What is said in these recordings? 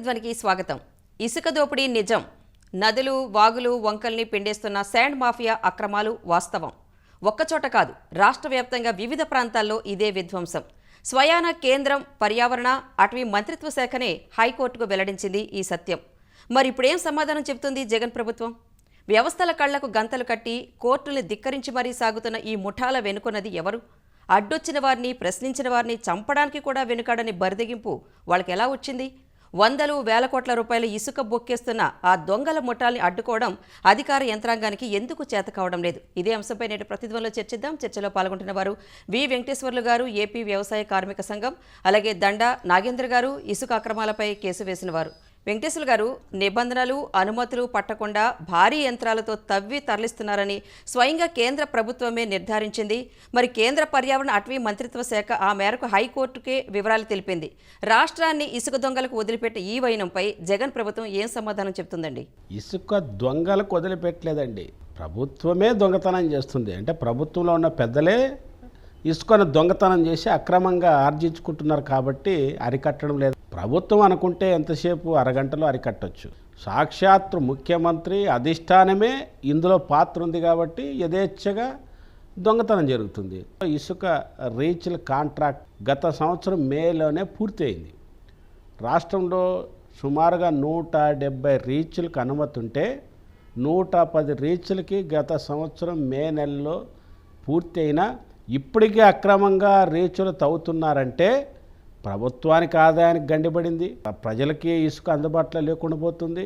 ప్రతిధ్వనికి స్వాగతం. ఇసుక దోపిడీ నిజం. నదులు వాగులు వంకల్ని పిండేస్తున్న శాండ్ మాఫియా అక్రమాలు వాస్తవం. ఒక్కచోట కాదు రాష్ట్ర వ్యాప్తంగా వివిధ ప్రాంతాల్లో ఇదే విధ్వంసం. స్వయాన కేంద్రం పర్యావరణ అటవీ మంత్రిత్వ శాఖనే హైకోర్టుకు వెల్లడించింది ఈ సత్యం. మరి ఇప్పుడేం సమాధానం చెబుతుంది జగన్ ప్రభుత్వం? వ్యవస్థల కళ్ళకు గంతలు కట్టి కోర్టుల్ని ధిక్కరించి మరీ సాగుతున్న ఈ ముఠాల వెనుకున్నది ఎవరు? అడ్డొచ్చిన వారిని ప్రశ్నించిన వారిని చంపడానికి కూడా వెనుకాడని బరిదెగింపు వాళ్ళకి ఎలా వచ్చింది? వందలు వేల కోట్ల రూపాయల ఇసుక బొక్కేస్తున్న ఆ దొంగల ముఠాల్ని అడ్డుకోవడం అధికార యంత్రాంగానికి ఎందుకు చేత కావడం లేదు? ఇదే అంశంపై నేటి ప్రతిధ్వంలో చర్చిద్దాం. చర్చలో పాల్గొంటున్న వారు వి. వెంకటేశ్వర్లు గారు ఏపీ వ్యవసాయ కార్మిక సంఘం అలాగే దండ నాగేంద్ర గారు ఇసుక అక్రమాలపై కేసు వేసిన వారు. వెంకటేశ్వర గారు నిబంధనలు అనుమతులు పట్టకుండా భారీ యంత్రాలతో తవ్వి తరలిస్తున్నారని స్వయంగా కేంద్ర ప్రభుత్వమే నిర్ధారించింది. మరి కేంద్ర పర్యావరణ అటవీ మంత్రిత్వ శాఖ ఆ మేరకు హైకోర్టుకే వివరాలు తెలిపింది. రాష్ట్రాన్ని ఇసుక దొంగలకు వదిలిపెట్టే ఈ వైనంపై జగన్ ప్రభుత్వం ఏం సమాధానం చెప్తుందండి ఇసుక దొంగలకు వదిలిపెట్టలేదండి. ప్రభుత్వమే దొంగతనం చేస్తుంది. అంటే ప్రభుత్వంలో ఉన్న పెద్దలే ఇసుకను దొంగతనం చేసి అక్రమంగా ఆర్జించుకుంటున్నారు కాబట్టి అరికట్టడం లేదు. ప్రభుత్వం అనుకుంటే ఎంతసేపు అరగంటలో అరికట్టొచ్చు. సాక్షాత్తు ముఖ్యమంత్రి అధిష్టానమే ఇందులో పాత్ర ఉంది కాబట్టి యథేచ్ఛగా దొంగతనం జరుగుతుంది. ఇసుక రీచ్ల కాంట్రాక్ట్ గత సంవత్సరం మేలోనే పూర్తయింది. రాష్ట్రంలో సుమారుగా నూట డెబ్బై రీచ్లకు అనుమతి ఉంటే నూట పది రీచ్లకి గత సంవత్సరం మే నెలలో పూర్తయిన ఇప్పటికీ అక్రమంగా రీచులు తవ్వుతున్నారంటే ప్రభుత్వానికి ఆదాయానికి గండిపడింది. ప్రజలకి ఇసుక అందుబాటులో లేకుండా పోతుంది.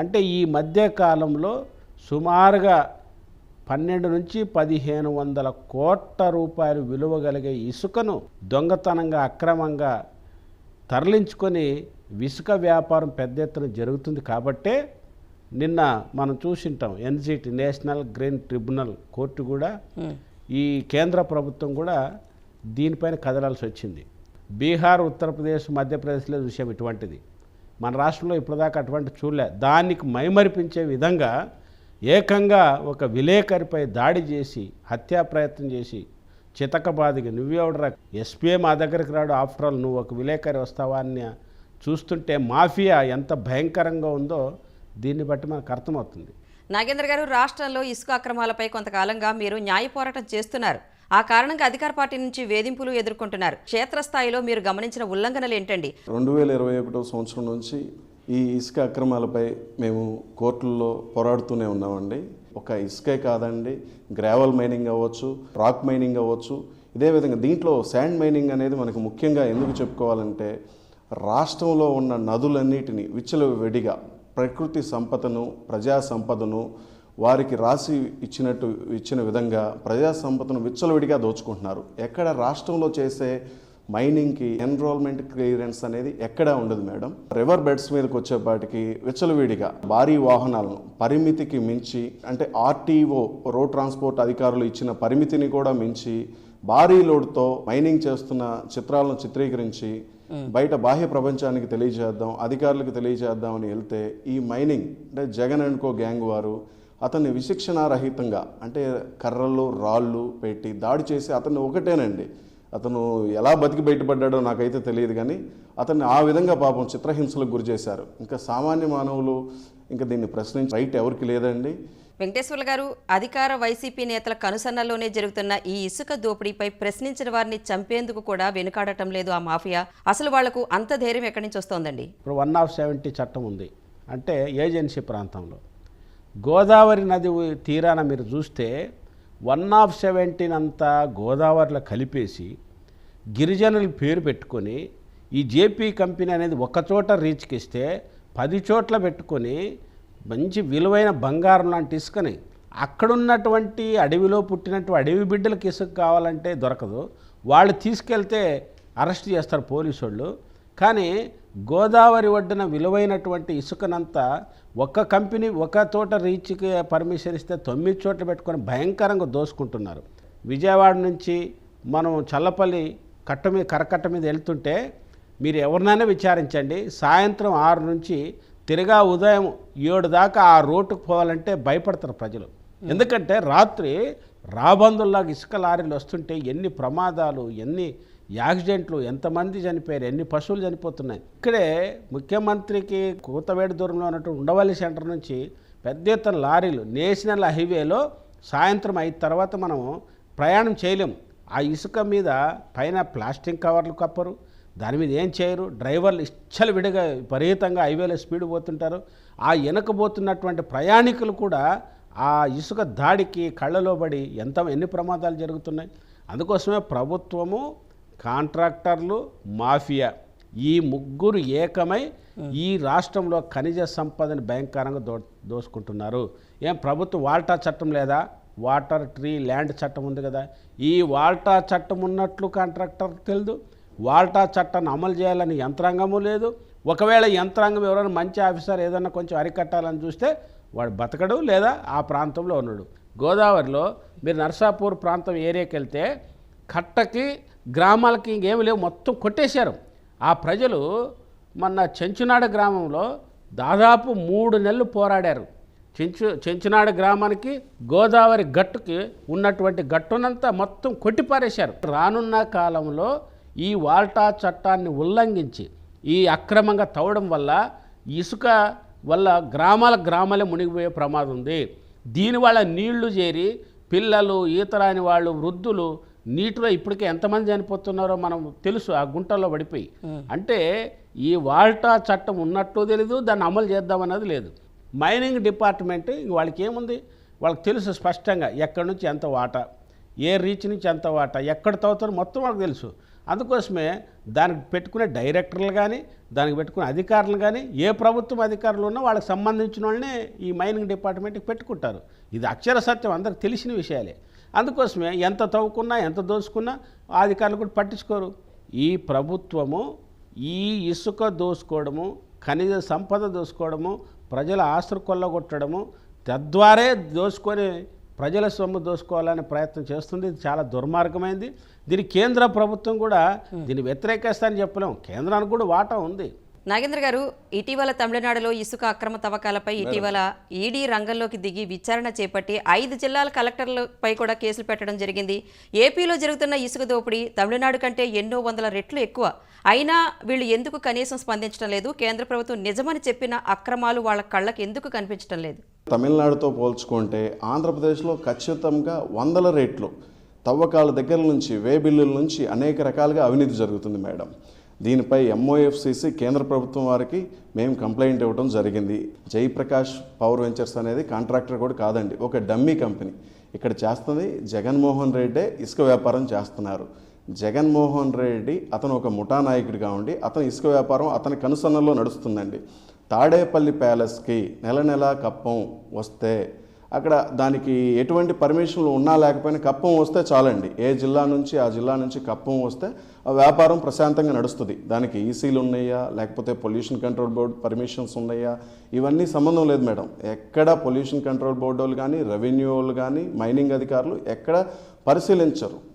అంటే ఈ మధ్య కాలంలో సుమారుగా పన్నెండు నుంచి పదిహేను వందల కోట్ల రూపాయలు విలువ కలిగే ఇసుకను దొంగతనంగా అక్రమంగా తరలించుకొని ఇసుక వ్యాపారం పెద్ద ఎత్తున జరుగుతుంది కాబట్టే నిన్న మనం చూసింటాం. NGT national green tribunal court కూడా ఈ కేంద్ర ప్రభుత్వం కూడా దీనిపైన కదలాల్సి వచ్చింది. బీహార్ ఉత్తరప్రదేశ్ మధ్యప్రదేశ్లో చూసాం ఇటువంటిది. మన రాష్ట్రంలో ఇప్పటిదాకా అటువంటి చూడలే. దానికి మైమరిపించే విధంగా ఏకంగా ఒక విలేకరిపై దాడి చేసి హత్యా ప్రయత్నం చేసి చితకబాదిగా నువ్వెవడరా ఎస్పీఏ మా దగ్గరికి రాడు. ఆఫ్టర్ ఆల్ నువ్వు ఒక విలేకరి వస్తావా అని చూస్తుంటే మాఫియా ఎంత భయంకరంగా ఉందో దీన్ని బట్టి మనకు అర్థమవుతుంది. నాగేంద్ర గారు రాష్ట్రంలో ఇసుక అక్రమాలపై కొంతకాలంగా మీరు న్యాయ పోరాటం చేస్తున్నారు. ఆ కారణంగా అధికార పార్టీ నుంచి వేధింపులు ఎదుర్కొంటున్నారు. క్షేత్రస్థాయిలో మీరు గమనించిన ఉల్లంఘనలు ఏంటండి? రెండు వేల ఇరవై ఒకటో సంవత్సరం నుంచి ఈ ఇసుక అక్రమాలపై మేము కోర్టుల్లో పోరాడుతూనే ఉన్నామండి. ఒక ఇసుకే కాదండి గ్రావెల్ మైనింగ్ అవ్వచ్చు రాక్ మైనింగ్ అవ్వచ్చు. ఇదే విధంగా దీంట్లో శాండ్ మైనింగ్ అనేది మనకు ముఖ్యంగా ఎందుకు చెప్పుకోవాలంటే రాష్ట్రంలో ఉన్న నదులన్నిటిని విచ్చలవిడిగా ప్రకృతి సంపదను ప్రజా సంపదను వారికి రాసి ఇచ్చినట్టు ఇచ్చిన విధంగా ప్రజా సంపదను విచ్చలవిడిగా దోచుకుంటున్నారు. ఎక్కడ రాష్ట్రంలో చేసే మైనింగ్కి ఎన్రోల్మెంట్ క్లియరెన్స్ అనేది ఎక్కడా ఉండదు మేడం. రివర్ బెడ్స్ మీదకి వచ్చేపాటికి విచ్చలవిడిగా భారీ వాహనాలను పరిమితికి మించి అంటే ఆర్టీఓ రోడ్ ట్రాన్స్పోర్ట్ అధికారులు ఇచ్చిన పరిమితిని కూడా మించి భారీ లోడ్తో మైనింగ్ చేస్తున్న చిత్రాలను చిత్రీకరించి బయట బాహ్య ప్రపంచానికి తెలియజేద్దాం అధికారులకు తెలియజేద్దాం అని వెళ్తే ఈ మైనింగ్ అంటే జగన్ అండ్ కో గ్యాంగ్ వారు అతన్ని విశిక్షణారహితంగా అంటే కర్రలు రాళ్ళు పెట్టి దాడి చేసి అతన్ని ఒకటేనండి. అతను ఎలా బతికి బయటపడ్డాడో నాకైతే తెలియదు కానీ అతన్ని ఆ విధంగా పాపం చిత్రహింసలకు గురి చేశారు ఇంకా సామాన్య మానవులు ఇంకా దీన్ని ప్రశ్నించి రైట్ ఎవరికి లేదండి. వెంకటేశ్వర్లు గారు అధికార వైసీపీ నేతల కనుసన్నల్లోనే జరుగుతున్న ఈ ఇసుక దోపిడీపై ప్రశ్నించిన వారిని చంపేందుకు కూడా వెనుకాడటం లేదు ఆ మాఫియా. అసలు వాళ్ళకు అంత ధైర్యం ఎక్కడి నుంచి వస్తోందండి? ఇప్పుడు వన్ ఆఫ్ సెవెంటీ చట్టం ఉంది. అంటే ఏజెన్సీ ప్రాంతంలో. గోదావరి నది తీరాన మీరు చూస్తే వన్ ఆఫ్ సెవెంటీన్ అంతా గోదావరిలో కలిపేసి గిరిజనుల పేరు పెట్టుకొని ఈ జేపీ కంపెనీ అనేది ఒకచోట రీచ్కి ఇస్తే పది చోట్ల పెట్టుకొని మంచి విలువైన బంగారం లాంటి ఇసుకని అక్కడున్నటువంటి అడవిలో పుట్టినటువంటి అడవి బిడ్డలకు ఇసుక కావాలంటే దొరకదు. వాళ్ళు తీసుకెళ్తే అరెస్ట్ చేస్తారు పోలీసు వాళ్ళు కానీ గోదావరి ఒడ్డున విలువైనటువంటి ఇసుకనంతా ఒక్క కంపెనీ ఒక తోట రీచ్కి పర్మిషన్ ఇస్తే తొమ్మిది చోట్ల పెట్టుకొని భయంకరంగా దోసుకుంటున్నారు. విజయవాడ నుంచి మనం చల్లపల్లి కట్ట మీద కరకట్ట మీద వెళ్తుంటే మీరు ఎవరినైనా విచారించండి. సాయంత్రం ఆరు నుంచి తిరగా ఉదయం ఏడు దాకా ఆ రోడ్డుకు పోవాలంటే భయపడతారు ప్రజలు. ఎందుకంటే రాత్రి రాబందుల్లాగా ఇసుక లారీలు వస్తుంటే ఎన్ని ప్రమాదాలు ఎన్ని యాక్సిడెంట్లు ఎంతమంది చనిపోయారు ఎన్ని పశువులు చనిపోతున్నాయి. ఇక్కడే ముఖ్యమంత్రికి కూతవేడి దూరంలో ఉన్నట్టు ఉండవల్లి సెంటర్ నుంచి పెద్ద ఎత్తున లారీలు నేషనల్ హైవేలో సాయంత్రం అయిన తర్వాత మనం ప్రయాణం చేయలేం ఆ ఇసుక మీద పైన ప్లాస్టిక్ కవర్లు కప్పరు దాని మీద ఏం చేయరు. డ్రైవర్లు ఇచ్చలు విడిగా విపరీతంగా హైవేలో స్పీడ్ పోతుంటారు. ఆ వెనకబోతున్నటువంటి ప్రయాణికులు కూడా ఆ ఇసుక దాడికి కళ్ళలో పడి ఎంత ఎన్ని ప్రమాదాలు జరుగుతున్నాయి. అందుకోసమే ప్రభుత్వము కాంట్రాక్టర్లు మాఫియా ఈ ముగ్గురు ఏకమై ఈ రాష్ట్రంలో ఖనిజ సంపదని భయంకరంగా దో దోసుకుంటున్నారు. ఏం ప్రభుత్వం వాల్టా చట్టం లేదా? వాటర్ ట్రీ ల్యాండ్ చట్టం ఉంది కదా. ఈ వాల్టా చట్టం ఉన్నట్లు కాంట్రాక్టర్ తెలియదు వాల్టా చట్టాన్ని అమలు చేయాలని యంత్రాంగము లేదు. ఒకవేళ యంత్రాంగం ఎవరైనా మంచి ఆఫీసర్ ఏదైనా కొంచెం అరికట్టాలని చూస్తే వాడు బతకడు లేదా ఆ ప్రాంతంలో ఉన్నాడు గోదావరిలో మీరు నర్సాపూర్ ప్రాంతం ఏరియాకి వెళ్తే కట్టకి గ్రామాలకి ఇంకేమి లేవు. మొత్తం కొట్టేశారు. ఆ ప్రజలు మొన్న చెంచునాడ గ్రామంలో దాదాపు మూడు నెలలు పోరాడారు. చెంచు చెంచునాడ గ్రామానికి గోదావరి గట్టుకి ఉన్నటువంటి గట్టునంతా మొత్తం కొట్టిపారేశారు. రానున్న కాలంలో ఈ వాల్టా చట్టాన్ని ఉల్లంఘించి ఈ అక్రమంగా తవ్వడం వల్ల ఇసుక వల్ల గ్రామాల గ్రామాలే మునిగిపోయే ప్రమాదం ఉంది. దీనివల్ల నీళ్ళు చేరి పిల్లలు ఈత రాని వాళ్ళు వృద్ధులు నీటిలో ఇప్పటికే ఎంతమంది చనిపోతున్నారో మనం తెలుసు ఆ గుంటల్లో పడిపోయి. అంటే ఈ వాల్టా చట్టం ఉన్నట్టు తెలీదు దాన్ని అమలు చేద్దామన్నది లేదు. మైనింగ్ డిపార్ట్మెంట్ వాళ్ళకి ఏముంది? వాళ్ళకి తెలుసు స్పష్టంగా ఎక్కడి నుంచి ఎంత వాటా ఏ రీచ్ నుంచి ఎంత వాటా ఎక్కడ తవ్వుతారో మొత్తం వాళ్ళకి తెలుసు. అందుకోసమే దానికి పెట్టుకునే డైరెక్టర్లు కానీ దానికి పెట్టుకునే అధికారులు కానీ ఏ ప్రభుత్వం అధికారులు ఉన్నా వాళ్ళకి సంబంధించిన వాళ్ళనే ఈ మైనింగ్ డిపార్ట్మెంట్కి పెట్టుకుంటారు. ఇది అక్షర సత్యం అందరికి తెలిసిన విషయాలే. అందుకోసమే ఎంత తవ్వుకున్నా ఎంత దోసుకున్నా అధికారులు కూడా పట్టించుకోరు. ఈ ప్రభుత్వము ఈ ఇసుక దోసుకోవడము ఖనిజ సంపద దోసుకోవడము ప్రజల ఆస్తులు కొల్లగొట్టడము తద్వారే దోసుకొని ప్రజల సొమ్ము దోసుకోవాలనే ప్రయత్నం చేస్తుంది. ఇది చాలా దుర్మార్గమైంది. దీని కేంద్ర ప్రభుత్వం కూడా దీన్ని వ్యతిరేకిస్తానని చెప్పలేం. కేంద్రానికి కూడా వాటా ఉంది. నాగేంద్ర గారు ఇటీవల తమిళనాడులో ఇసుక అక్రమ తవ్వకాలపై ఇటీవల ఈడీ రంగంలోకి దిగి విచారణ చేపట్టి ఐదు జిల్లాల కలెక్టర్లపై కూడా కేసులు పెట్టడం జరిగింది. ఏపీలో జరుగుతున్న ఇసుక దోపిడీ తమిళనాడు కంటే ఎన్నో వందల రెట్లు ఎక్కువ. అయినా వీళ్ళు ఎందుకు కనీసం స్పందించడం లేదు? కేంద్ర ప్రభుత్వం నిజమని చెప్పిన అక్రమాలు వాళ్ళ కళ్ళకి ఎందుకు కనిపించడం లేదు? తమిళనాడుతో పోల్చుకుంటే ఆంధ్రప్రదేశ్లో ఖచ్చితంగా వందల రేట్లు తవ్వకాల దగ్గర నుంచి వే బిల్లుల నుంచి అనేక రకాలుగా అవినీతి జరుగుతుంది మేడం. దీనిపై ఎంఓఎఫ్సిసి కేంద్ర ప్రభుత్వం వారికి మేము కంప్లైంట్ ఇవ్వడం జరిగింది. జయప్రకాష్ పవర్ వెంచర్స్ అనేది కాంట్రాక్టర్ కూడా కాదండి ఒక డమ్మీ కంపెనీ. ఇక్కడ చేస్తుంది జగన్మోహన్ రెడ్డే ఇసుక వ్యాపారం చేస్తున్నారు. జగన్మోహన్ రెడ్డి అతను ఒక ముఠా నాయకుడిగా ఉండి అతని ఇసుక వ్యాపారం అతని కనుసన్నల్లో నడుస్తుందండి. తాడేపల్లి ప్యాలెస్కి నెల నెల కప్పం వస్తే అక్కడ దానికి ఎటువంటి పర్మిషన్లు ఉన్నా లేకపోయినా కప్పం వస్తే చాలండి. ఏ జిల్లా నుంచి ఆ జిల్లా నుంచి కప్పం వస్తే ఆ వ్యాపారం ప్రశాంతంగా నడుస్తుంది. దానికి ఈసీలు ఉన్నాయా? లేకపోతే పొల్యూషన్ కంట్రోల్ బోర్డు పర్మిషన్స్ ఉన్నాయా? ఇవన్నీ సంబంధం లేదు మేడం. ఎక్కడ పొల్యూషన్ కంట్రోల్ బోర్డు వాళ్ళు కానీ రెవెన్యూ వాళ్ళు కానీ మైనింగ్ అధికారులు ఎక్కడ పరిశీలించరు.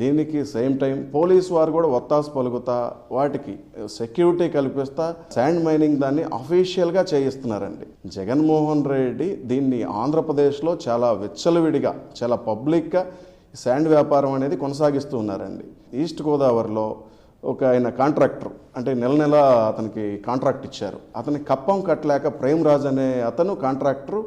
దీనికి సేమ్ టైం పోలీస్ వారు కూడా ఒత్తాసు పలుకుతా వాటికి సెక్యూరిటీ కల్పిస్తా శాండ్ మైనింగ్ దాన్ని అఫీషియల్గా చేయిస్తున్నారండి. జగన్మోహన్ రెడ్డి దీన్ని ఆంధ్రప్రదేశ్లో చాలా విచ్చలవిడిగా చాలా పబ్లిక్గా శాండ్ వ్యాపారం అనేది కొనసాగిస్తూ ఉన్నారండి. ఈస్ట్ గోదావరిలో ఒక ఆయన కాంట్రాక్టర్ అంటే నెల నెల అతనికి కాంట్రాక్ట్ ఇచ్చారు. అతని కప్పం కట్టలేక ప్రేమ్ రాజ్ అనే అతను కాంట్రాక్టరు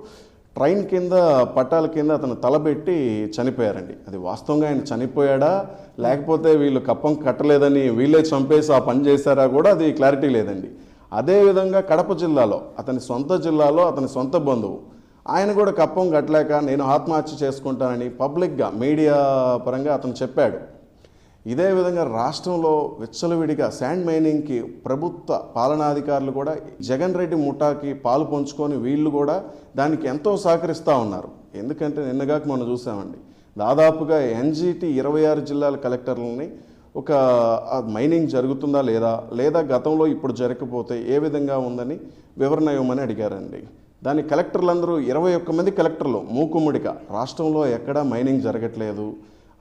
ట్రైన్ కింద పట్టాల కింద అతను తలబెట్టి చనిపోయారండి. అది వాస్తవంగా ఆయన చనిపోయాడా? లేకపోతే వీళ్ళు కప్పం కట్టలేదని వీళ్ళే చంపేసి ఆ పని చేశారా కూడా అది క్లారిటీ లేదండి. అదేవిధంగా కడప జిల్లాలో అతని సొంత జిల్లాలో అతని సొంత బంధువు. ఆయన కూడా కప్పం కట్టలేక నేను ఆత్మహత్య చేసుకుంటానని పబ్లిక్గా మీడియా పరంగా అతను చెప్పాడు. ఇదే విధంగా రాష్ట్రంలో విచ్చలవిడిగా శాండ్ మైనింగ్కి ప్రభుత్వ పాలనాధికారులు కూడా జగన్ రెడ్డి ముఠాకి పాలు పంచుకొని వీళ్ళు కూడా దానికి ఎంతో సహకరిస్తూ ఉన్నారు. ఎందుకంటే నిన్నగాక మనం చూసామండి. దాదాపుగా ఎన్జీటీ ఇరవై ఆరు జిల్లాల కలెక్టర్లని ఒక మైనింగ్ జరుగుతుందా లేదా లేదా గతంలో ఇప్పుడు జరగకపోతే ఏ విధంగా ఉందని వివరణ ఇవ్వమని అడిగారండి. దాని కలెక్టర్లందరూ ఇరవై ఒక్క మంది కలెక్టర్లు మూకుమ్మడిగా రాష్ట్రంలో ఎక్కడా మైనింగ్ జరగట్లేదు.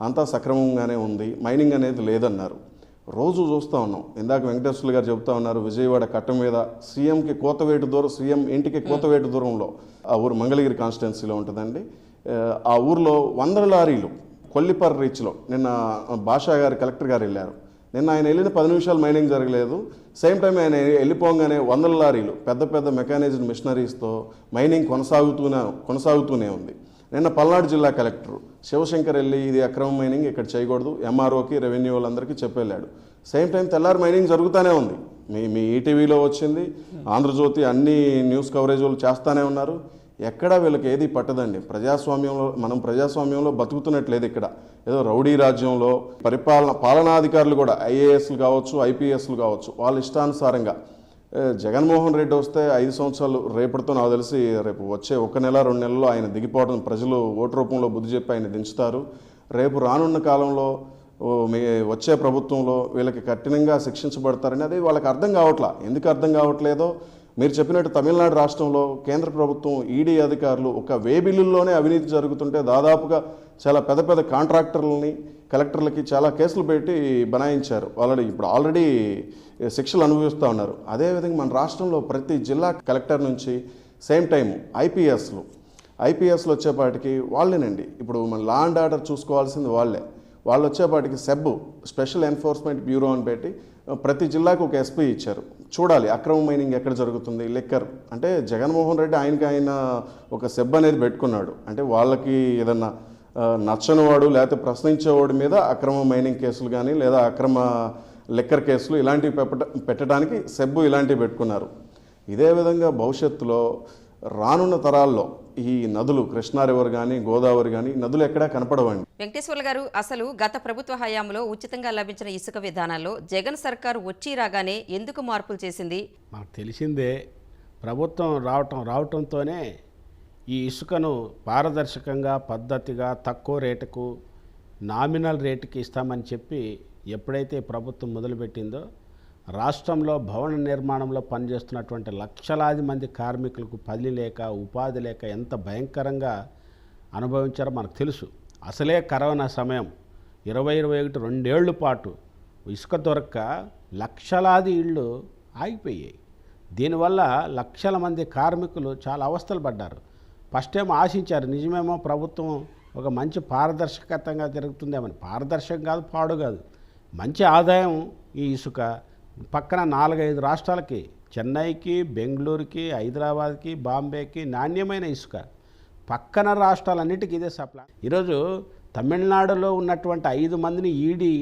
అంతా సక్రమంగానే ఉంది మైనింగ్ అనేది లేదన్నారు. రోజు చూస్తూ ఉన్నాం. ఇందాక వెంకటేశ్వర్లు గారు చెబుతా ఉన్నారు విజయవాడ కట్ట మీద సీఎంకి కోతవేటు దూరం సీఎం ఇంటికి కోతవేటు దూరంలో. ఆ ఊరు మంగళగిరి కాన్స్టిట్యున్సీలో ఉంటుందండి. ఆ, ఆ ఊర్లో వందల లారీలు కొల్లిపర్ రీచ్లో. నిన్న భాషా గారు కలెక్టర్ గారు వెళ్ళారు. నిన్న ఆయన వెళ్ళిన పది నిమిషాలు మైనింగ్ జరగలేదు. సేమ్ టైం ఆయన వెళ్ళిపోగానే వందల లారీలు పెద్ద పెద్ద మెకానైజ్డ్ మిషనరీస్తో మైనింగ్ కొనసాగుతూనే కొనసాగుతూనే ఉంది. నిన్న పల్నాడు జిల్లా కలెక్టర్ శివశంకర్ వెళ్ళి ఇది అక్రమ మైనింగ్ ఇక్కడ చేయకూడదు. ఎంఆర్ఓకి రెవెన్యూ వాళ్ళందరికీ చెప్పెళ్ళాడు. సేమ్ టైం తెల్లారి మైనింగ్ జరుగుతూనే ఉంది. మీ మీ ఈటీవీలో వచ్చింది ఆంధ్రజ్యోతి అన్ని న్యూస్ కవరేజ్ వాళ్ళు చేస్తూనే ఉన్నారు. ఎక్కడా వీళ్ళకి ఏది పట్టదండి. ప్రజాస్వామ్యంలో మనం ప్రజాస్వామ్యంలో బతుకుతున్నట్లేదు ఇక్కడ. ఏదో రౌడీ రాజ్యంలో పరిపాలన పాలనాధికారులు కూడా ఐఏఎస్లు కావచ్చు ఐపీఎస్లు కావచ్చు వాళ్ళ ఇష్టానుసారంగా జగన్మోహన్ రెడ్డి వస్తే ఐదు సంవత్సరాలు రేపటితో నాకు తెలిసి రేపు వచ్చే ఒక నెల రెండు నెలల్లో ఆయన దిగిపోవడం ప్రజలు ఓటు రూపంలో బుద్ధి చెప్పి ఆయన దించుతారు. రేపు రానున్న కాలంలో మీ వచ్చే ప్రభుత్వంలో వీళ్ళకి కఠినంగా శిక్షించబడతారని అది వాళ్ళకి అర్థం కావట్లా. ఎందుకు అర్థం కావట్లేదో మీరు చెప్పినట్టు తమిళనాడు రాష్ట్రంలో కేంద్ర ప్రభుత్వం ఈడీ అధికారులు ఒక వే బిల్లుల్లోనే అవినీతి జరుగుతుంటే దాదాపుగా చాలా పెద్ద పెద్ద కాంట్రాక్టర్లని కలెక్టర్లకి చాలా కేసులు పెట్టి బనాయించారు. ఆల్రెడీ ఇప్పుడు ఆల్రెడీ శిక్షలు అనుభవిస్తూ ఉన్నారు. అదేవిధంగా మన రాష్ట్రంలో ప్రతి జిల్లా కలెక్టర్ నుంచి సేమ్ టైం ఐపీఎస్లు ఐపీఎస్లు వచ్చేపాటికి వాళ్ళేనండి. ఇప్పుడు మన లా అండ్ ఆర్డర్ చూసుకోవాల్సింది వాళ్ళే. వాళ్ళు వచ్చేపాటికి సెబ్ స్పెషల్ ఎన్ఫోర్స్మెంట్ బ్యూరో అని పెట్టి ప్రతి జిల్లాకు ఒక ఎస్పీ ఇచ్చారు. చూడాలి అక్రమ మైనింగ్ ఎక్కడ జరుగుతుంది లిక్కర్. అంటే జగన్మోహన్ రెడ్డి ఆయనకి ఆయన ఒక సెబ్ అనేది పెట్టుకున్నాడు. అంటే వాళ్ళకి ఏదన్నా నచ్చనివాడు లేకపోతే ప్రశ్నించేవాడి మీద అక్రమ మైనింగ్ కేసులు కానీ లేదా అక్రమ లిక్కర్ కేసులు ఇలాంటివి పెట్ట పెట్టడానికి సెబ్బు ఇలాంటివి పెట్టుకున్నారు. ఇదే విధంగా భవిష్యత్తులో రానున్న తరాల్లో ఈ నదులు కృష్ణా రివర్ కానీ గోదావరి కానీ నదులు ఎక్కడా కనపడవండి. వెంకటేశ్వర్లు గారు అసలు గత ప్రభుత్వ హయాంలో ఉచితంగా లభించిన ఇసుక విధానాల్లో జగన్ సర్కారు వచ్చి రాగానే ఎందుకు మార్పులు చేసింది? మనకు తెలిసిందే ప్రభుత్వం రావటం రావటంతోనే ఈ ఇసుకను పారదర్శకంగా పద్ధతిగా తక్కువ రేటుకు నామినల్ రేటుకి ఇస్తామని చెప్పి ఎప్పుడైతే ప్రభుత్వం మొదలుపెట్టిందో రాష్ట్రంలో భవన నిర్మాణంలో పనిచేస్తున్నటువంటి లక్షలాది మంది కార్మికులకు పని లేక ఉపాధి లేక ఎంత భయంకరంగా అనుభవించారో మనకు తెలుసు. అసలే కరోనా సమయం. ఇరవై ఇరవై ఒకటి రెండేళ్ళ పాటు ఇసుక దొరక్క లక్షలాది ఇళ్ళు ఆగిపోయాయి. దీనివల్ల లక్షల మంది కార్మికులు చాలా అవస్థలు పడ్డారు. ఫస్ట్ ఏమో ఆశించారు నిజమేమో ప్రభుత్వం ఒక మంచి పారదర్శకతంగా జరుగుతుందేమని పారదర్శకం కాదు పాడు కాదు. మంచి ఆదాయం ఈ ఇసుక. పక్కన నాలుగైదు రాష్ట్రాలకి చెన్నైకి బెంగళూరుకి హైదరాబాద్కి బాంబేకి నాణ్యమైన ఇసుక. పక్కన రాష్ట్రాలన్నిటికీ ఇదే సప్లై ఈరోజు తమిళనాడులో ఉన్నటువంటి ఐదు మందిని ఈడీ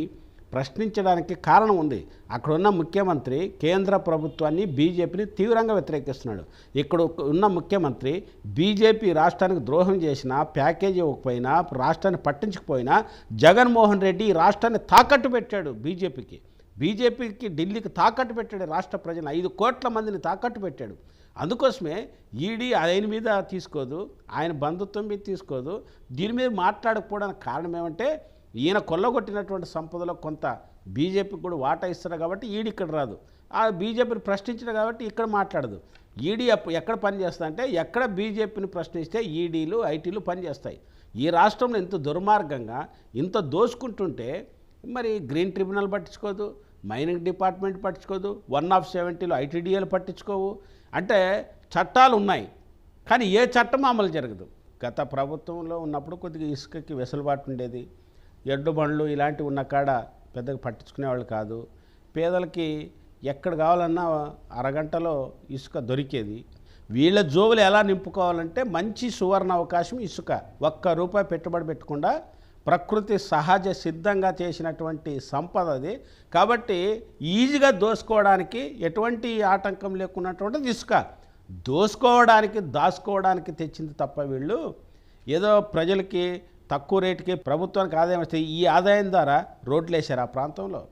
ప్రశ్నించడానికి కారణం ఉంది. అక్కడ ఉన్న ముఖ్యమంత్రి కేంద్ర ప్రభుత్వాన్ని బీజేపీని తీవ్రంగా వ్యతిరేకిస్తున్నాడు. ఇక్కడ ఒక- ఉన్న ముఖ్యమంత్రి బీజేపీ రాష్ట్రానికి ద్రోహం చేసినా ప్యాకేజీ ఇవ్వకపోయినా రాష్ట్రాన్ని పట్టించకపోయినా జగన్మోహన్ రెడ్డి రాష్ట్రాన్ని తాకట్టు పెట్టాడు బీజేపీకి. బీజేపీకి ఢిల్లీకి తాకట్టు పెట్టాడు రాష్ట్ర ప్రజలు. ఐదు కోట్ల మందిని తాకట్టు పెట్టాడు. అందుకోసమే ఈడీ ఆయన మీద తీసుకోదు ఆయన బంధుత్వం మీద తీసుకోదు. దీని మీద మాట్లాడకపోవడానికి కారణం ఏమంటే ఈయన కొల్లగొట్టినటువంటి సంపదలో కొంత బీజేపీకి కూడా వాటా ఇస్తారు కాబట్టి ఈడీ ఇక్కడ రాదు. ఆ బీజేపీని ప్రశ్నించడు కాబట్టి ఇక్కడ మాట్లాడదు. ఈడీ ఎక్కడ పనిచేస్తా అంటే ఎక్కడ బీజేపీని ప్రశ్నిస్తే ఈడీలు ఐటీలు పనిచేస్తాయి ఈ రాష్ట్రంలో ఇంత దుర్మార్గంగా ఇంత దోచుకుంటుంటే మరి గ్రీన్ ట్రిబ్యునల్ పట్టించుకోదు మైనింగ్ డిపార్ట్మెంట్ పట్టించుకోదు వన్ ఆఫ్ సెవెంటీలో ఐటీడీఏలు పట్టించుకోవు. అంటే చట్టాలు ఉన్నాయి కానీ ఏ చట్టం అమలు జరగదు. గత ప్రభుత్వంలో ఉన్నప్పుడు కొద్దిగా ఇసుకకి వెసులుబాటు ఉండేది. ఎడ్డు బండ్లు ఇలాంటివి ఉన్న కాడ పెద్దగా పట్టించుకునేవాళ్ళు కాదు. పేదలకి ఎక్కడ కావాలన్నా అరగంటలో ఇసుక దొరికేది. వీళ్ళ జోబులు ఎలా నింపుకోవాలంటే మంచి సువర్ణ అవకాశం ఇసుక. ఒక్క రూపాయి పెట్టుబడి పెట్టకుండా ప్రకృతి సహజ సిద్ధంగా చేసినటువంటి సంపద అది. కాబట్టి ఈజీగా దోసుకోవడానికి ఎటువంటి ఆటంకం లేకున్నటువంటిది ఇసుక. దోసుకోవడానికి దాచుకోవడానికి తెచ్చింది తప్ప వీళ్ళు ఏదో ప్రజలకి తక్కువ రేటుకి ప్రభుత్వానికి ఆదాయం వస్తే ఈ ఆదాయం ద్వారా రోడ్లు వేశారు ఆ ప్రాంతంలో.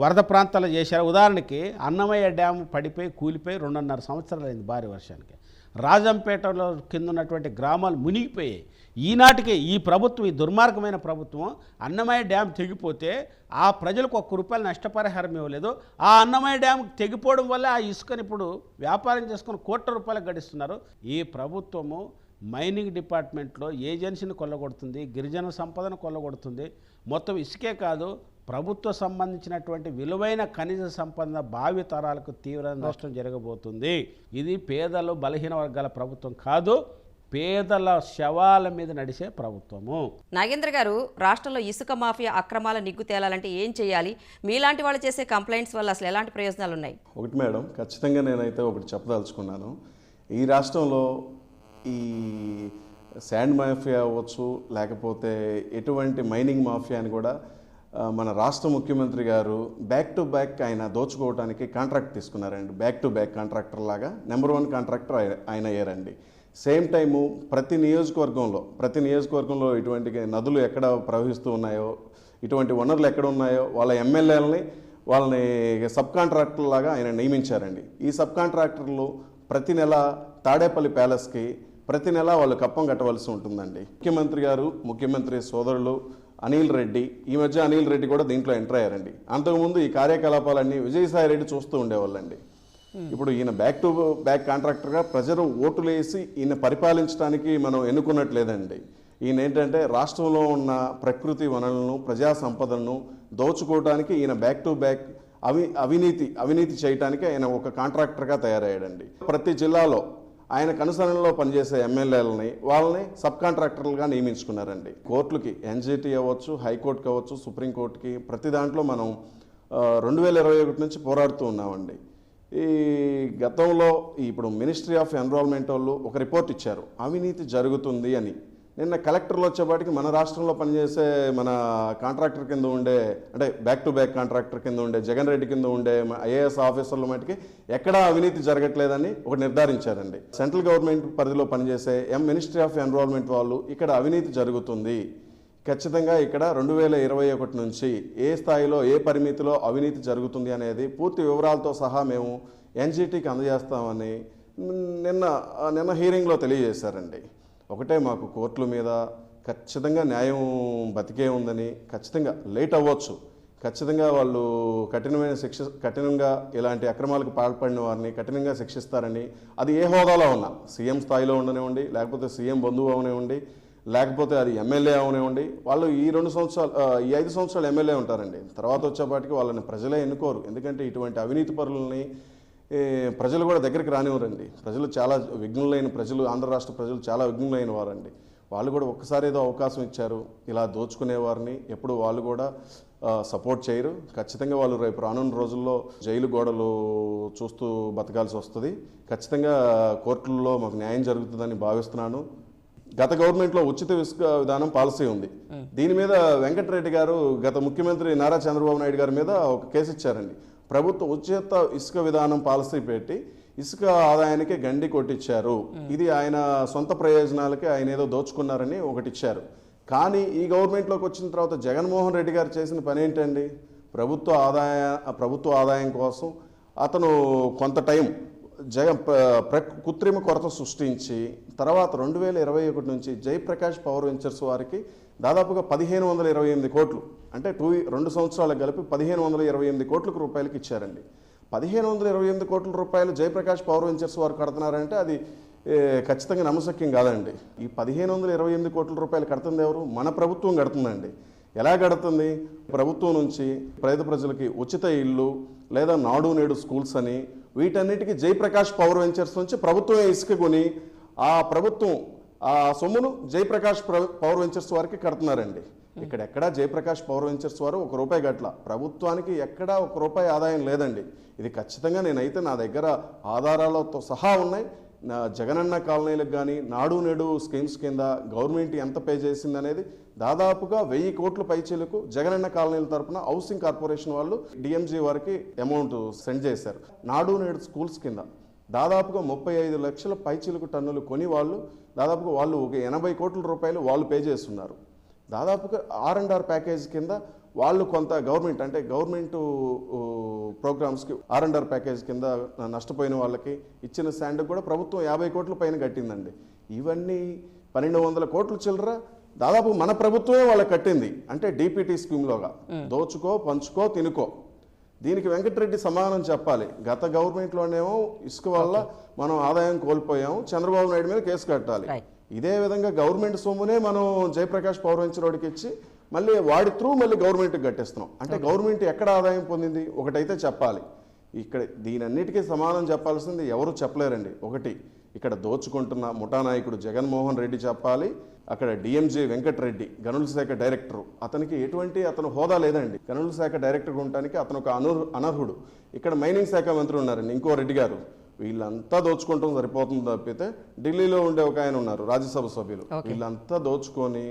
వరద ప్రాంతాల్లో చేశారు. ఉదాహరణకి అన్నమయ్య డ్యామ్ పడిపోయి కూలిపోయి రెండున్నర సంవత్సరాలు అయింది భారీ వర్షానికి. రాజంపేటలో కింద ఉన్నటువంటి గ్రామాలు మునిగిపోయాయి. ఈనాటికి ఈ ప్రభుత్వం ఈ దుర్మార్గమైన ప్రభుత్వం అన్నమయ్య డ్యామ్ తెగిపోతే ఆ ప్రజలకు ఒక్క రూపాయలు నష్టపరిహారం ఇవ్వలేదు. ఆ అన్నమయ్య డ్యామ్ తెగిపోవడం వల్ల ఆ ఇసుకని ఇప్పుడు వ్యాపారం చేసుకుని కోట్ల రూపాయలు గడిస్తున్నారు. ఈ ప్రభుత్వము మైనింగ్ డిపార్ట్మెంట్లో ఏజెన్సీని కొల్లగొడుతుంది గిరిజన సంపదను కొల్లగొడుతుంది. మొత్తం ఇసుకే కాదు ప్రభుత్వ సంబంధించినటువంటి విలువైన ఖనిజ సంపద భావి తరాలకు తీవ్ర నష్టం జరగబోతుంది. ఇది పేదలు బలహీన వర్గాల ప్రభుత్వం కాదు పేదల శవాల మీద నడిచే ప్రభుత్వము. నాగేంద్ర గారు రాష్ట్రంలో ఇసుక మాఫియా అక్రమాల నిగ్గు తేలాలంటే ఏం చేయాలి? మీలాంటి వాళ్ళు చేసే కంప్లైంట్స్ వల్ల అసలు ఎలాంటి ప్రయోజనాలు ఉన్నాయి ఒకటి మేడం ఖచ్చితంగా నేనైతే ఒకటి చెప్పదలుచుకున్నాను. ఈ రాష్ట్రంలో ఈ శాండ్ మాఫియా అవ్వచ్చు లేకపోతే ఎటువంటి మైనింగ్ మాఫియా అని కూడా మన రాష్ట్ర ముఖ్యమంత్రి గారు బ్యాక్ టు బ్యాక్ ఆయన దోచుకోవడానికి కాంట్రాక్ట్ తీసుకున్నారండి. బ్యాక్ టు బ్యాక్ కాంట్రాక్టర్ లాగా నెంబర్ వన్ కాంట్రాక్టర్ ఆయన- ఆయన అయ్యారండి. సేమ్ టైము ప్రతి నియోజకవర్గంలో ప్రతి నియోజకవర్గంలో ఇటువంటి నదులు ఎక్కడ ప్రవహిస్తూ ఉన్నాయో ఇటువంటి వనరులు ఎక్కడ ఉన్నాయో వాళ్ళ ఎమ్మెల్యేలని వాళ్ళని సబ్ కాంట్రాక్టర్ లాగా ఆయన నియమించారండి. ఈ సబ్ కాంట్రాక్టర్లు ప్రతి నెల తాడేపల్లి ప్యాలెస్కి ప్రతి నెల వాళ్ళు కప్పం కట్టవలసి ఉంటుందండి. ముఖ్యమంత్రి గారు ముఖ్యమంత్రి సోదరులు అనిల్ రెడ్డి ఈ మధ్య అనిల్ రెడ్డి కూడా దీంట్లో ఎంటర్ అయ్యారండి. అంతకుముందు ఈ కార్యకలాపాలన్నీ విజయసాయి రెడ్డి చూస్తూ ఉండేవాళ్ళండి. ఇప్పుడు ఈయన బ్యాక్ టు బ్యాక్ కాంట్రాక్టర్గా ప్రజలు ఓటులు వేసి ఈయన పరిపాలించడానికి మనం ఎన్నుకున్నట్లేదండి. ఈయన ఏంటంటే రాష్ట్రంలో ఉన్న ప్రకృతి వనరులను ప్రజా సంపదలను దోచుకోవడానికి ఈయన బ్యాక్ టు బ్యాక్ అవి అవినీతి అవినీతి చేయడానికి ఆయన ఒక కాంట్రాక్టర్గా తయారయ్యాడండి. ప్రతి జిల్లాలో ఆయన కనుసరణలో పనిచేసే ఎమ్మెల్యేలని వాళ్ళని సబ్ కాంట్రాక్టర్లుగా నియమించుకున్నారండి. కోర్టులకి ఎన్జిటి అవ్వచ్చు హైకోర్టుకి అవ్వచ్చు సుప్రీంకోర్టుకి ప్రతి దాంట్లో మనం రెండు వేల ఇరవై ఒకటి నుంచి పోరాడుతూ ఉన్నామండి. ఈ గతంలో ఇప్పుడు మినిస్ట్రీ ఆఫ్ ఎన్రోల్మెంట్ వాళ్ళు ఒక రిపోర్ట్ ఇచ్చారు. అవినీతి జరుగుతుంది అని. నిన్న కలెక్టర్లు వచ్చేపాటికి మన రాష్ట్రంలో పనిచేసే మన కాంట్రాక్టర్ కింద ఉండే అంటే బ్యాక్ టు బ్యాక్ కాంట్రాక్టర్ కింద ఉండే జగన్ రెడ్డి కింద ఉండే ఐఏఎస్ ఆఫీసర్ల మటుకి ఎక్కడా అవినీతి జరగట్లేదని ఒకటి నిర్ధారించారండి. సెంట్రల్ గవర్నమెంట్ పరిధిలో పనిచేసే ఎం మినిస్ట్రీ ఆఫ్ ఎన్విరాన్మెంట్ వాళ్ళు ఇక్కడ అవినీతి జరుగుతుంది. ఖచ్చితంగా ఇక్కడ రెండు వేల ఇరవై ఒకటి నుంచి ఏ స్థాయిలో ఏ పరిమితిలో అవినీతి జరుగుతుంది అనేది పూర్తి వివరాలతో సహా మేము ఎన్జిటికి అందజేస్తామని నిన్న నిన్న హీరింగ్లో తెలియజేశారండి. ఒకటే మాకు కోర్టుల మీద ఖచ్చితంగా న్యాయం బతికే ఉందని ఖచ్చితంగా లేట్ అవ్వచ్చు. ఖచ్చితంగా వాళ్ళు కఠినమైన శిక్ష కఠినంగా ఇలాంటి అక్రమాలకు పాల్పడిన వారిని కఠినంగా శిక్షిస్తారని అది ఏ హోదాలో ఉన్నా సీఎం స్థాయిలో ఉండనివ్వండి లేకపోతే సీఎం బంధువు అవనివ్వండి లేకపోతే అది ఎమ్మెల్యే అవనివ్వండి వాళ్ళు ఈ రెండు సంవత్సరాలు ఈ ఐదు సంవత్సరాలు ఎమ్మెల్యే ఉంటారండి. తర్వాత వచ్చేపాటికి వాళ్ళని ప్రజలే ఎన్నుకోరు. ఎందుకంటే ఇటువంటి అవినీతి పరులని ప్రజలు కూడా దగ్గరికి రానివ్వరండి. ప్రజలు చాలా విఘ్నులైన ప్రజలు ఆంధ్ర రాష్ట్ర ప్రజలు చాలా విఘ్నులైన వారండి. వాళ్ళు కూడా ఒక్కసారి ఏదో అవకాశం ఇచ్చారు ఇలా దోచుకునే వారిని ఎప్పుడు వాళ్ళు కూడా సపోర్ట్ చేయరు. ఖచ్చితంగా వాళ్ళు రేపు రానున్న రోజుల్లో జైలు గోడలు చూస్తూ బతకాల్సి వస్తుంది. ఖచ్చితంగా కోర్టుల్లో మాకు న్యాయం జరుగుతుందని భావిస్తున్నాను. గత గవర్నమెంట్లో ఉచిత ఇసుక విధానం పాలసీ ఉంది. దీని మీద వెంకటరెడ్డి గారు గత ముఖ్యమంత్రి నారా చంద్రబాబు నాయుడు గారి మీద ఒక కేసు ఇచ్చారండి. ప్రభుత్వ ఉచిత ఇసుక విధానం పాలసీ పెట్టి ఇసుక ఆదాయానికి గండి కొట్టించారు ఇది ఆయన సొంత ప్రయోజనాలకి ఆయన ఏదో దోచుకున్నారని ఒకటి ఇచ్చారు కానీ ఈ గవర్నమెంట్లోకి వచ్చిన తర్వాత జగన్మోహన్ రెడ్డి గారు చేసిన పని ఏంటండి ప్రభుత్వ ఆదాయ ప్రభుత్వ ఆదాయం కోసం అతను కొంత టైం జగన్ ప్ర- ప్ర- కృత్రిమ కొరత సృష్టించి తర్వాత రెండు వేల ఇరవై ఒకటి నుంచి జయప్రకాష్ పవర్ వెంచర్స్ వారికి దాదాపుగా పదిహేను వందల ఇరవై ఎనిమిది కోట్లు అంటే టూ రెండు సంవత్సరాలకు కలిపి పదిహేను వందల ఇరవై ఎనిమిది కోట్లకు రూపాయలకి ఇచ్చారండి. పదిహేను వందల ఇరవై ఎనిమిది కోట్ల రూపాయలు జయప్రకాష్ పవర్ వెంచర్స్ వారు కడుతున్నారంటే అది ఖచ్చితంగా నమ్మశక్యం కాదండి. ఈ పదిహేను వందల ఇరవై ఎనిమిది కోట్ల రూపాయలు కడుతుంది ఎవరు? మన ప్రభుత్వం కడుతుందండి. ఎలా కడుతుంది? ప్రభుత్వం నుంచి పేద ప్రజలకి ఉచిత ఇల్లు లేదా నాడు నేడు స్కూల్స్ అని వీటన్నిటికీ జయప్రకాష్ పవర్ వెంచర్స్ నుంచి ప్రభుత్వమే ఇసుక కొని ఆ ప్రభుత్వం ఆ సొమ్మును జయప్రకాష్ పవర్ వెంచర్స్ వారికి కడుతున్నారండి. ఇక్కడ ఎక్కడా జయప్రకాష్ పవర్ వెంచర్స్ వారు ఒక రూపాయి గట్ల. ప్రభుత్వానికి ఎక్కడా ఒక రూపాయి ఆదాయం లేదండి. ఇది ఖచ్చితంగా నేనైతే నా దగ్గర ఆధారాలతో సహా ఉన్నాయి. నా జగనన్న కాలనీలకు కానీ నాడు నేడు స్కీమ్స్ కింద గవర్నమెంట్ ఎంత పే చేసింది అనేది దాదాపుగా వెయ్యి కోట్ల పైచీలకు జగనన్న కాలనీల తరపున హౌసింగ్ కార్పొరేషన్ వాళ్ళు డిఎంజీ వారికి అమౌంట్ సెండ్ చేశారు. నాడు నేడు స్కూల్స్ కింద దాదాపుగా ముప్పై ఐదు లక్షల పైచీలకు టన్నులు కొని వాళ్ళు దాదాపుగా వాళ్ళు ఒక ఎనభై కోట్ల రూపాయలు వాళ్ళు పే చేస్తున్నారు. దాదాపుగా ఆర్ అండ్ ఆర్ ప్యాకేజ్ కింద వాళ్ళు కొంత గవర్నమెంట్ అంటే గవర్నమెంట్ ప్రోగ్రామ్స్కి ఆర్ అండ్ ఆర్ ప్యాకేజ్ కింద నష్టపోయిన వాళ్ళకి ఇచ్చిన శాండ్ కూడా ప్రభుత్వం యాభై కోట్ల పైన కట్టిందండి. ఇవన్నీ పన్నెండు వందల కోట్ల చిల్లర దాదాపు మన ప్రభుత్వమే వాళ్ళకి కట్టింది. అంటే డీపీటీ స్కీమ్లోగా. దోచుకో పంచుకో తినుకో. దీనికి వెంకటరెడ్డి సమాధానం చెప్పాలి. గత గవర్నమెంట్లోనేమో ఇసుక వల్ల మనం ఆదాయం కోల్పోయాము. చంద్రబాబు నాయుడు మీద కేసు కట్టాలి. ఇదే విధంగా గవర్నమెంట్ సొమ్మునే మనం జయప్రకాష్ పవర్ వెంచరోడికి ఇచ్చి మళ్ళీ వాడి త్రూ మళ్ళీ గవర్నమెంట్కి కట్టేస్తున్నాం. అంటే గవర్నమెంట్ ఎక్కడ ఆదాయం పొందింది? ఒకటైతే చెప్పాలి. ఇక్కడ దీనన్నిటికీ సమాధానం చెప్పాల్సింది ఎవరు చెప్పలేరండి. ఒకటి ఇక్కడ దోచుకుంటున్న ముఠా నాయకుడు జగన్మోహన్ రెడ్డి చెప్పాలి. అక్కడ డిఎంజే వెంకటరెడ్డి గనుల శాఖ డైరెక్టర్. అతనికి ఎటువంటి అతను హోదా లేదండి. గనుల శాఖ డైరెక్టర్ ఉండటానికి అతను ఒక అనర్హు అనర్హుడు. ఇక్కడ మైనింగ్ శాఖ మంత్రి ఉన్నారండి ఇంకో రెడ్డి గారు. వీళ్ళంతా దోచుకుంటాం సరిపోతుంది తప్పితే ఢిల్లీలో ఉండే ఒక ఆయన ఉన్నారు రాజ్యసభ సభ్యులు. వీళ్ళంతా దోచుకొని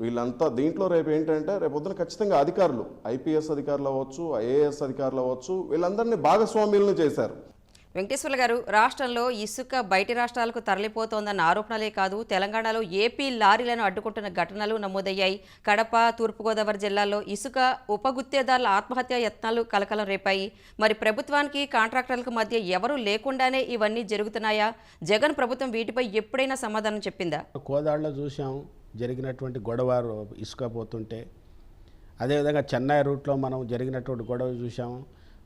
వీళ్ళంతా దీంట్లో రేపు ఏంటంటే రేపు పొద్దున ఖచ్చితంగా అధికారులు ఐపీఎస్ అధికారులు అవ్వచ్చు ఐఏఎస్ అధికారులు అవ్వచ్చు వీళ్ళందరినీ భాగస్వామ్యులను చేశారు. వెంకటేశ్వర గారు రాష్ట్రంలో ఇసుక బయటి రాష్ట్రాలకు తరలిపోతోందన్న ఆరోపణలే కాదు తెలంగాణలో ఏపీ లారీలను అడ్డుకుంటున్న ఘటనలు నమోదయ్యాయి. కడప తూర్పుగోదావరి జిల్లాలో ఇసుక ఉపగుత్తేదారుల ఆత్మహత్య యత్నాలు కలకలం రేపాయి. మరి ప్రభుత్వానికి కాంట్రాక్టర్లకు మధ్య ఎవరూ లేకుండానే ఇవన్నీ జరుగుతున్నాయా? జగన్ ప్రభుత్వం వీటిపై ఎప్పుడైనా సమాధానం చెప్పిందా? కోదాడలో చూసాం జరిగినటువంటి గొడవ ఇసుక పోతుంటే. అదేవిధంగా చెన్నై రూట్లో మనం జరిగినటువంటి గొడవ చూసాము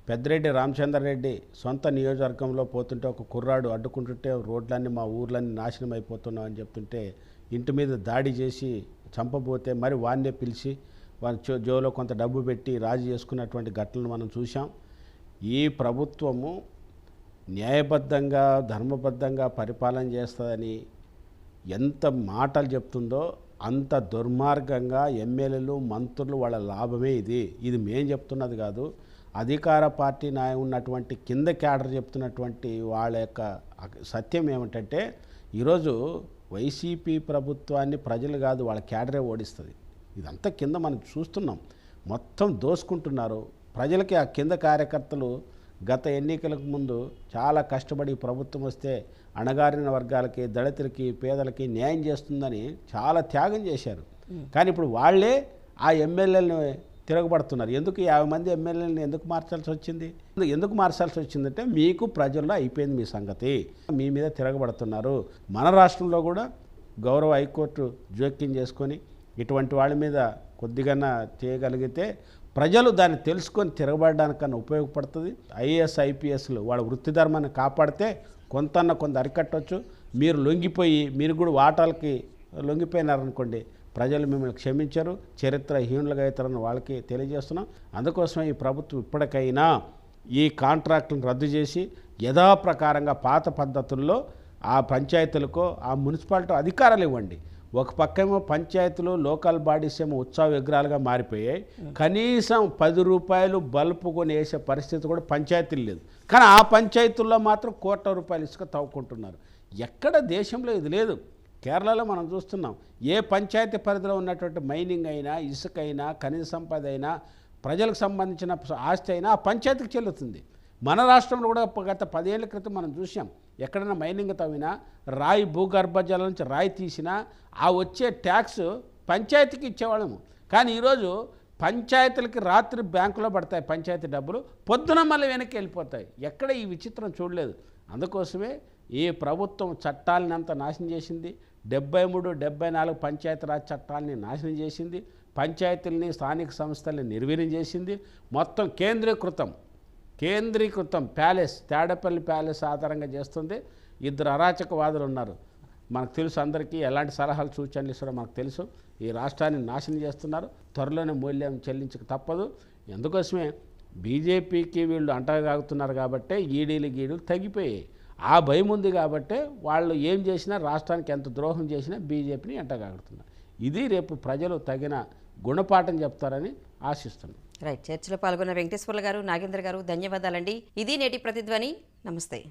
పెద్దిరెడ్డి రామచంద్రరెడ్డి సొంత నియోజకవర్గంలో పోతుంటే ఒక కుర్రాడు అడ్డుకుంటుంటే రోడ్లన్నీ మా ఊర్లన్నీ నాశనం అయిపోతున్నాం అని చెప్తుంటే ఇంటి మీద దాడి చేసి చంపబోతే మరి వాన్నే పిలిచి వారి జోలో కొంత డబ్బు పెట్టి రాజీ చేసుకున్నటువంటి ఘటనలు మనం చూసాం ఈ ప్రభుత్వము న్యాయబద్ధంగా ధర్మబద్ధంగా పరిపాలన చేస్తుందని ఎంత మాటలు చెప్తుందో అంత దుర్మార్గంగా ఎమ్మెల్యేలు మంత్రులు వాళ్ళ లాభమే ఇది. ఇది మేం చెప్తున్నది కాదు. అధికార పార్టీ నాయ ఉన్నటువంటి కింద క్యాడర్ చెప్తున్నటువంటి వాళ్ళ యొక్క సత్యం ఏమిటంటే ఈరోజు వైసీపీ ప్రభుత్వాన్ని ప్రజలు కాదు వాళ్ళ క్యాడరే ఓడిస్తుంది. ఇదంతా కింద మనం చూస్తున్నాం. మొత్తం దోసుకుంటున్నారు. ప్రజలకి ఆ కింద కార్యకర్తలు గత ఎన్నికలకు ముందు చాలా కష్టపడి ప్రభుత్వం వస్తే అణగారిన వర్గాలకి దళితులకి పేదలకి న్యాయం చేస్తుందని చాలా త్యాగం చేశారు. కానీ ఇప్పుడు వాళ్ళే ఆ ఎమ్మెల్యేలను తిరగబడుతున్నారు. ఎందుకు యాభై మంది ఎమ్మెల్యేలను ఎందుకు మార్చాల్సి వచ్చింది? ఎందుకు మార్చాల్సి వచ్చిందంటే మీకు ప్రజల్లో అయిపోయింది మీ సంగతి. మీ మీద తిరగబడుతున్నారు. మన రాష్ట్రంలో కూడా గౌరవ హైకోర్టు జోక్యం చేసుకొని ఇటువంటి వాళ్ళ మీద కొద్దిగా చేయగలిగితే ప్రజలు దాన్ని తెలుసుకొని తిరగబడడానికన్నా ఉపయోగపడుతుంది. ఐఏఎస్ ఐపీఎస్లు వాళ్ళ వృత్తి ధర్మాన్ని కాపాడితే కొంతన్న కొంత అరికట్టవచ్చు మీరు లొంగిపోయి మీరు కూడా వాటాలకి లొంగిపోయినారనుకోండి ప్రజలు మిమ్మల్ని క్షమించరు చరిత్ర హీనులుగా అవుతారని వాళ్ళకి తెలియజేస్తున్నాం. అందుకోసం ఈ ప్రభుత్వం ఇప్పటికైనా ఈ కాంట్రాక్టులను రద్దు చేసి యథాప్రకారంగా పాత పద్ధతుల్లో ఆ పంచాయతీలకో ఆ మున్సిపాలిటీ అధికారాలు ఇవ్వండి. ఒక పక్కేమో పంచాయతీలు లోకల్ బాడీస్ ఏమో ఉత్సవ విగ్రహాలుగా మారిపోయాయి. కనీసం పది రూపాయలు బల్బు కొని వేసే పరిస్థితి కూడా పంచాయతీలు లేదు. కానీ ఆ పంచాయతీల్లో మాత్రం కోట్ల రూపాయలు ఇసుక తవ్వుకుంటున్నారు. ఎక్కడ దేశంలో ఇది లేదు. కేరళలో మనం చూస్తున్నాం ఏ పంచాయతీ పరిధిలో ఉన్నటువంటి మైనింగ్ అయినా ఇసుక అయినా ఖనిజ సంపద అయినా ప్రజలకు సంబంధించిన ఆస్తి అయినా ఆ పంచాయతీకి చెల్లుతుంది. మన రాష్ట్రంలో కూడా గత పదేళ్ళ క్రితం మనం చూసాం ఎక్కడైనా మైనింగ్ తవ్వినా రాయి భూగర్భ జలం నుంచి రాయి తీసినా ఆ వచ్చే ట్యాక్స్ పంచాయతీకి ఇచ్చేవాళ్ళము. కానీ ఈరోజు పంచాయతీలకి రాత్రి బ్యాంకులో పడతాయి పంచాయతీ డబ్బులు పొద్దున మళ్ళీ వెనక్కి వెళ్ళిపోతాయి. ఎక్కడ ఈ విచిత్రం చూడలేదు. అందుకోసమే ఈ ప్రభుత్వం చట్టాలని అంత నాశనం చేసింది డెబ్బై మూడు డెబ్బై నాలుగు పంచాయతీరాజ్ చట్టాలని నాశనం చేసింది. పంచాయతీలని స్థానిక సంస్థల్ని నిర్వీర్యం చేసింది. మొత్తం కేంద్రీకృతం కేంద్రీకృతం ప్యాలెస్ తేడపల్లి ప్యాలెస్ ఆధారంగా చేస్తుంది. ఇద్దరు అరాచకవాదులు ఉన్నారు. మనకు తెలుసు అందరికీ ఎలాంటి సలహాలు సూచనలు ఇస్తారో మనకు తెలుసు. ఈ రాష్ట్రాన్ని నాశనం చేస్తున్నారు. త్వరలోనే మూల్యం చెల్లించక తప్పదు. ఎందుకోసమే? బీజేపీకి వీళ్ళు అంటగాగుతున్నారు కాబట్టే ఈడీలు గీడీలు తగ్గిపోయాయి. ఆ భయం ఉంది కాబట్టే వాళ్ళు ఏం చేసినా రాష్ట్రానికి ఎంత ద్రోహం చేసినా బీజేపీని ఎంటగాగుతున్నారు ఇది రేపు ప్రజలు తగిన గుణపాఠం చెప్తారని ఆశిస్తున్నాను రైట్ చర్చలో పాల్గొన్న వెంకటేశ్వర్ల గారు నాగేంద్ర గారు ధన్యవాదాలండి. ఇది నేటి ప్రతిధ్వని. నమస్తే.